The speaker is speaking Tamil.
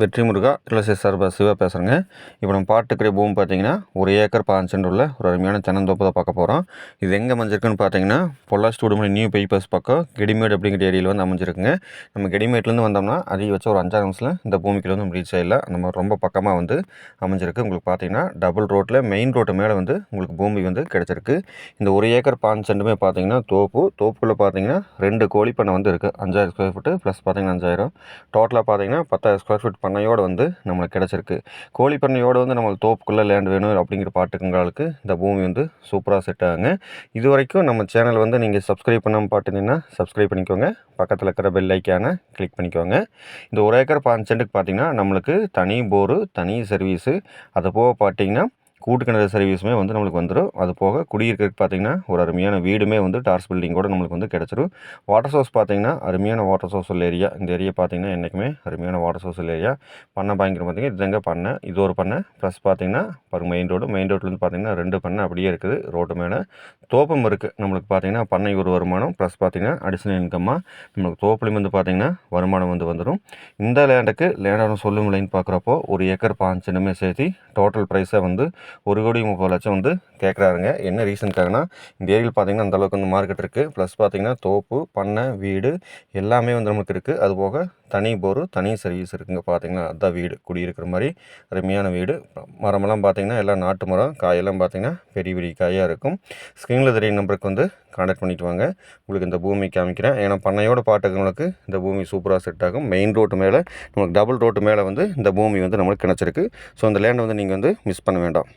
வெற்றி முருகா இல்லை சார்பா சிவா பேசுகிறேங்க இப்போ நம்ம பாட்டுக்கிற பூமி பார்த்தீங்கன்னா ஒரு ஏக்கர் பாஞ்சு உள்ள ஒரு அருமையான தென்னந்தோப்பு தான் பார்க்க போகிறோம் இது எங்கே அமைஞ்சிருக்குன்னு பார்த்தீங்கன்னா பொள்ளாச்சி உடுமலை நியூ பைபாஸ் பக்கம் கெடிமேட் அப்படிங்கிற ஏரியாவில் வந்து அமைஞ்சிருக்குங்க. நம்ம கெடிமேட்லேருந்து வந்தோம்னா அதிக வச்சு ஒரு அஞ்சாறு நிமிஷத்தில் இந்த பூமிக்குள்ள வந்து நம்ம ரீச் ஆகிடலாம் நம்ம ரொம்ப பக்கமாக வந்து அமைஞ்சிருக்கு. உங்களுக்கு பார்த்தீங்கன்னா டபுள் ரோட்டில் மெயின் ரோட்டு மேலே வந்து உங்களுக்கு பூமி வந்து கிடச்சிருக்கு. இந்த ஒரு ஏக்கர் பாஞ்சு பார்த்தீங்கன்னா தோப்பு. தோப்புக்குள்ளே பார்த்தீங்கன்னா ரெண்டு கோழி பண்ணை வந்து இருக்குது அஞ்சாயிரம் ஸ்கொயர் ஃபீட்டு ப்ளஸ் பார்த்தீங்கன்னா அஞ்சாயிரம். டோட்டலாக பார்த்தீங்கன்னா பத்தாயிரம் ஸ்கொயர் ஃபீட் பண்ணையோடு வந்து நம்மளுக்கு கிடச்சிருக்கு. கோழி பண்ணையோடு வந்து நம்மளுக்கு தோப்புக்குள்ளே லேண்ட் வேணும் அப்படிங்கிற பாட்டுக்குங்களுக்கு இந்த பூமி வந்து சூப்பராக செட் ஆகுங்க. இது வரைக்கும் நம்ம சேனல் வந்து நீங்கள் சப்ஸ்கிரைப் பண்ணாமல் பார்த்துட்டீங்கன்னா சப்ஸ்கிரைப் பண்ணிக்கோங்க. பக்கத்தில் இருக்கிற பெல் ஐக்கானை கிளிக் பண்ணிக்கோங்க. இந்த ஒரு ஏக்கர் பாஞ்சு பார்த்திங்கன்னா பார்த்தீங்கன்னா நம்மளுக்கு தனி போரு தனி சர்வீஸு அது போக பார்த்தீங்கன்னா கூட்டு கிணறு சர்வீஸுமே வந்து நம்மளுக்கு வந்துடும் அது போக குடியிருக்கிறதுக்கு பார்த்தீங்கன்னா ஒரு அருமையான வீடுமே வந்து டார்ஸ் பில்டிங் கூட நம்மளுக்கு வந்து கிடச்சிரும். வாட்டர் சோர்ஸ் பார்த்தீங்கன்னா அருமையான வாட்டர் சோர்ஸ் உள்ள ஏரியா இந்த ஏரியா பார்த்தீங்கன்னா என்றைக்குமே அருமையான வாட்டர் சோர்ஸ் உள்ள ஏரியா பண்ணை பயங்கரம் பார்த்தீங்கன்னா இதுதாங்க பண்ணை. இது ஒரு பண்ணை. ப்ளஸ் பார்த்தீங்கன்னா பாருங்கள் மெயின் ரோடு மெயின் ரோட்லேருந்து பார்த்தீங்கன்னா ரெண்டு பண்ணை அப்படியே இருக்குது. ரோட்டு மேலே தோப்பம் இருக்குது நம்மளுக்கு பார்த்தீங்கன்னா பண்ணை ஒரு வருமானம் ப்ளஸ் பார்த்தீங்கன்னா அடிஷனல் இன்கம்மாக நம்மளுக்கு தோப்புலையும் வந்து பார்த்திங்கன்னா வருமானம் வந்து வந்துடும். இந்த லேண்டுக்கு லேண்டோட சொல்லும் விலைன்னு பார்க்குறப்போ ஒரு ஏக்கர் பாஞ்சனுமே சேர்த்து டோட்டல் ப்ரைஸை வந்து ஒரு கோடி முப்பது லட்சம் வந்து கேட்குறாருங்க என்ன ரீசனுக்காகனா இந்த ஏரியில் பார்த்திங்கன்னா அந்தளவுக்கு வந்து மார்க்கெட் இருக்குது ப்ளஸ் பார்த்திங்கன்னா தோப்பு பண்ணை வீடு எல்லாமே வந்து நமக்கு இருக்குது அதுபோக தனி போர் தனி சர்வீஸ் இருக்குங்க பார்த்திங்கன்னா அதுதான் வீடு குடியிருக்கிற மாதிரி அருமையான வீடு. மரமெல்லாம் பார்த்திங்கன்னா எல்லாம் நாட்டு மரம் காயெல்லாம் பார்த்திங்கன்னா பெரிய பெரிய காயாக இருக்கும். ஸ்க்ரீனில் நம்பருக்கு வந்து கான்டாக்ட் பண்ணிட்டு வாங்க. உங்களுக்கு இந்த பூமி காமிக்கிறேன். ஏன்னா பண்ணையோட பாட்டுகளுக்கு இந்த பூமி சூப்பராக செட் ஆகும். மெயின் ரோட்டு மேலே நமக்கு டபுள் ரோட்டு மேலே வந்து இந்த பூமி வந்து நம்மளுக்கு கிடச்சிருக்கு. ஸோ அந்த லேண்டை வந்து நீங்கள் வந்து மிஸ் பண்ண வேண்டாம்.